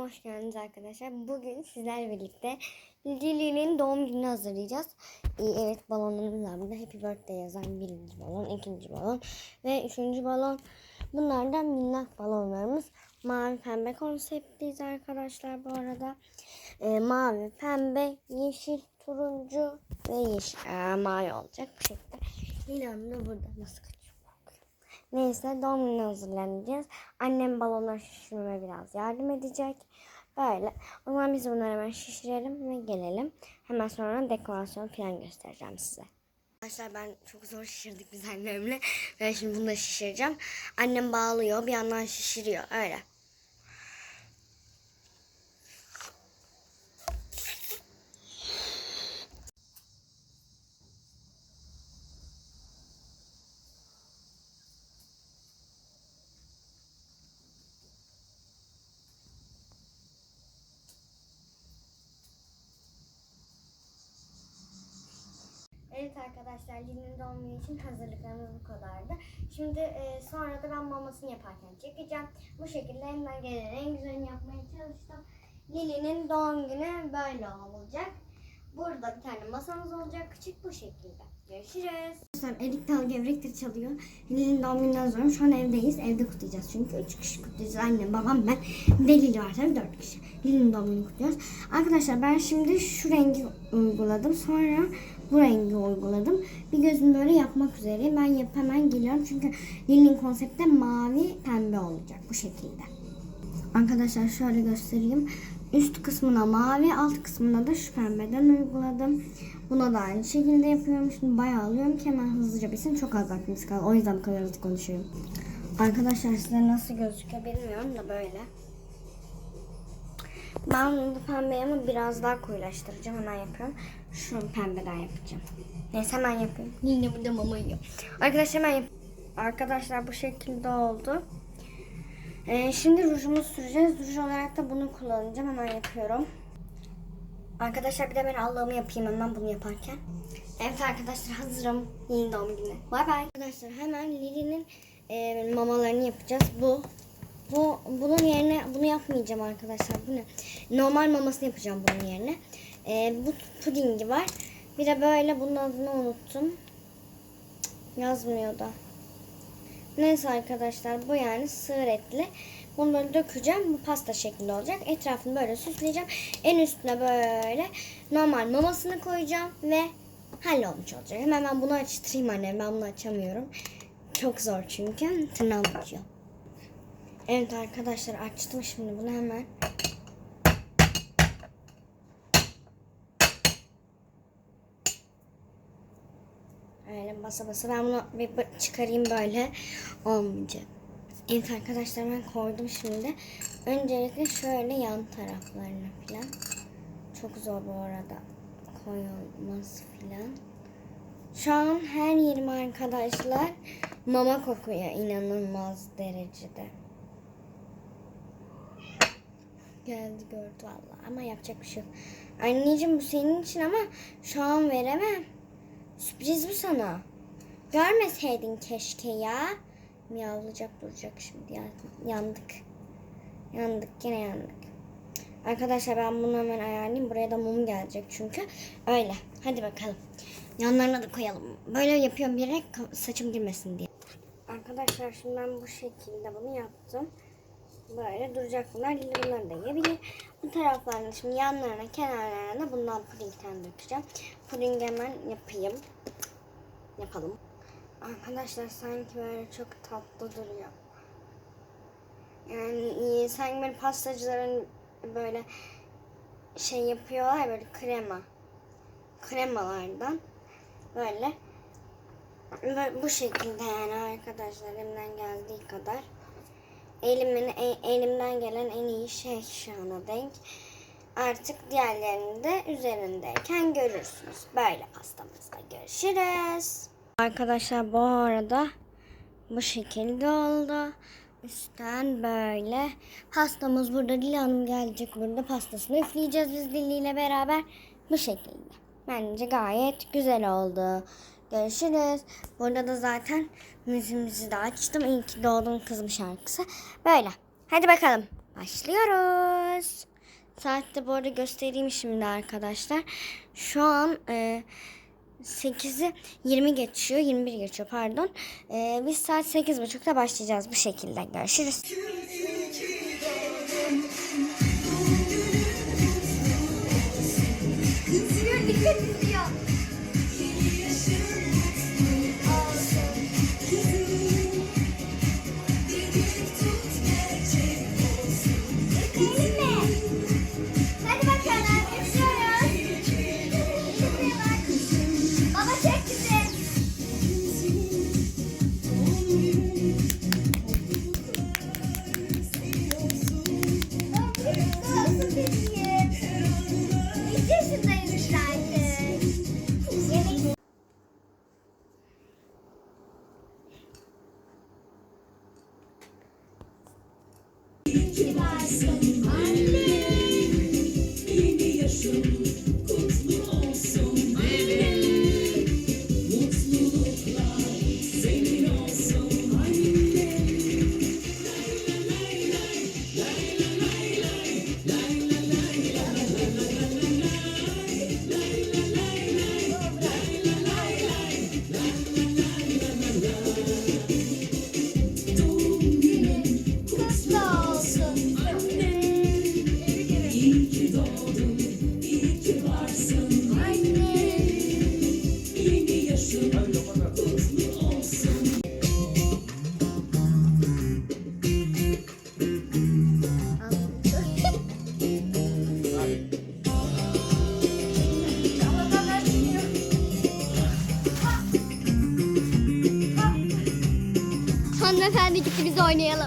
Hoş geldiniz arkadaşlar. Bugün sizlerle birlikte Lili'nin doğum gününü hazırlayacağız. Ee, evet balonlarımız var. Happy birthday yazan birinci balon, ikinci balon ve üçüncü balon. Bunlardan minnak balonlarımız. Mavi pembe konseptliyiz arkadaşlar bu arada. Ee, mavi, pembe, yeşil, turuncu ve yeşil. Aa, mavi olacak bu şekilde. Lili'm de burada. Nasıl? Neyse doğum gününe hazırlanacağız. Annem balonları şişirmeme biraz yardım edecek. Böyle. O zaman biz bunları hemen şişirelim ve gelelim. Hemen sonra dekorasyon falan göstereceğim size. Arkadaşlar ben çok zor şişirdik biz annemle. Ben şimdi bunu da şişireceğim. Annem bağlıyor bir yandan şişiriyor. Öyle. Evet arkadaşlar Lin'in doğum günü için hazırlıklarımız bu kadardı. Şimdi e, sonra da ben mamasını yaparken çekeceğim. Bu şekilde elimden gelen en güzelini yapmaya çalıştım. Lili'nin doğum günü böyle olacak. Burada bir tane masamız olacak küçük bu şekilde. Görüşürüz. Arkadaşlar Erik Dal Gevrektir çalıyor. Lili'nin doğum gününden sonra şu an evdeyiz. Evde kutlayacağız çünkü üç kişi kutlayacağız. Annem, babam, ben. Bir Lili var tabii dört kişi. Lili'nin doğum gününü kutluyoruz. Arkadaşlar ben şimdi şu rengi uyguladım. Sonra bu rengi uyguladım. Bir gözümü böyle yapmak üzereyim. Ben yap hemen geliyorum. Çünkü Lili'nin konsepti mavi pembe olacak bu şekilde. Arkadaşlar şöyle göstereyim. Üst kısmına mavi, alt kısmına da şu pembeden uyguladım. Buna da aynı şekilde yapıyorum. Şimdi bayağı alıyorum ki hemen hızlıca bitsin. Çok az vaktimiz kaldı. O yüzden bu kadar hızlı konuşuyorum. Arkadaşlar size nasıl gözüküyor bilmiyorum da böyle. Ben bunu pembeyi ama biraz daha koyulaştıracağım. Hemen yapıyorum. Şu pembeden yapacağım. Neyse hemen yapayım. Yine burada mama yiyor. Arkadaşlar hemen yap Arkadaşlar bu şekilde oldu. Ee, şimdi rujumuzu süreceğiz. Ruj olarak da bunu kullanacağım. Hemen yapıyorum. Arkadaşlar bir de ben Allah'ımı yapayım hemen bunu yaparken. Evet arkadaşlar hazırım. Yeni doğum günü. Bay bay. Arkadaşlar hemen Lili'nin e, mamalarını yapacağız. Bu bu bunun yerine bunu yapmayacağım arkadaşlar. Bu ne? Normal mamasını yapacağım bunun yerine. E, bu pudingi var. Bir de böyle bunun adını unuttum. Yazmıyor da. Neyse arkadaşlar bu yani sığır etli. Bunu böyle dökeceğim. Bu pasta şeklinde olacak. Etrafını böyle süsleyeceğim. En üstüne böyle normal mamasını koyacağım ve hallolmuş olacak. Hemen ben bunu açtırayım anne. Ben bunu açamıyorum. Çok zor çünkü. Tırnağım acıyor. Evet arkadaşlar açtım şimdi bunu hemen. Öyle basa basa ben bunu bir çıkarayım böyle olmayacak. Evet arkadaşlar ben koydum şimdi. Öncelikle şöyle yan taraflarına falan. Çok zor bu arada koyulması falan. Şu an her yerim arkadaşlar mama kokuyor inanılmaz derecede. Geldi gördü vallahi ama yapacak bir şey yok. Anneciğim bu senin için ama şu an veremem. Sürpriz bu sana. Görmeseydin keşke ya. Miyavlayacak duracak şimdi. Ya- Yandık. Yandık yine yandık. Arkadaşlar ben bunu hemen ayarlayayım. Buraya da mum gelecek çünkü. Öyle. Hadi bakalım. Yanlarına da koyalım. Böyle yapıyorum bilerek saçım girmesin diye. Arkadaşlar şimdi ben bu şekilde bunu yaptım. Böyle duracak bunlar. Bunları da yiyebilir. Bu taraflarına şimdi yanlarına kenarlarına da bundan pudingten dökeceğim. Puding hemen yapayım. Yapalım. Arkadaşlar sanki böyle çok tatlı duruyor. Yani sanki böyle pastacıların böyle şey yapıyorlar ya, böyle krema. Kremalardan böyle Böyle bu şekilde yani arkadaşlar elimden geldiği kadar. Elimin e- elimden gelen en iyi şey şu ana denk. Artık diğerlerini de üzerindeyken görürsünüz. Böyle pastamızda görüşürüz. Arkadaşlar bu arada bu şekilde oldu. Üstten böyle. Pastamız burada. Lili Hanım gelecek burada. Pastasını üfleyeceğiz biz Lili ile beraber. Bu şekilde. Bence gayet güzel oldu. Görüşürüz. Burada da zaten müziğimizi de açtım. İyi ki doğdun kızım şarkısı. Böyle. Hadi bakalım. başlıyoruz. Saatte bu arada göstereyim şimdi arkadaşlar. Şu an e, 8'i 20 geçiyor. 21 geçiyor pardon. E, biz saat 8.30'da başlayacağız bu şekilde. Görüşürüz. Dikkat izliyor. Hanımefendi gitti biz oynayalım.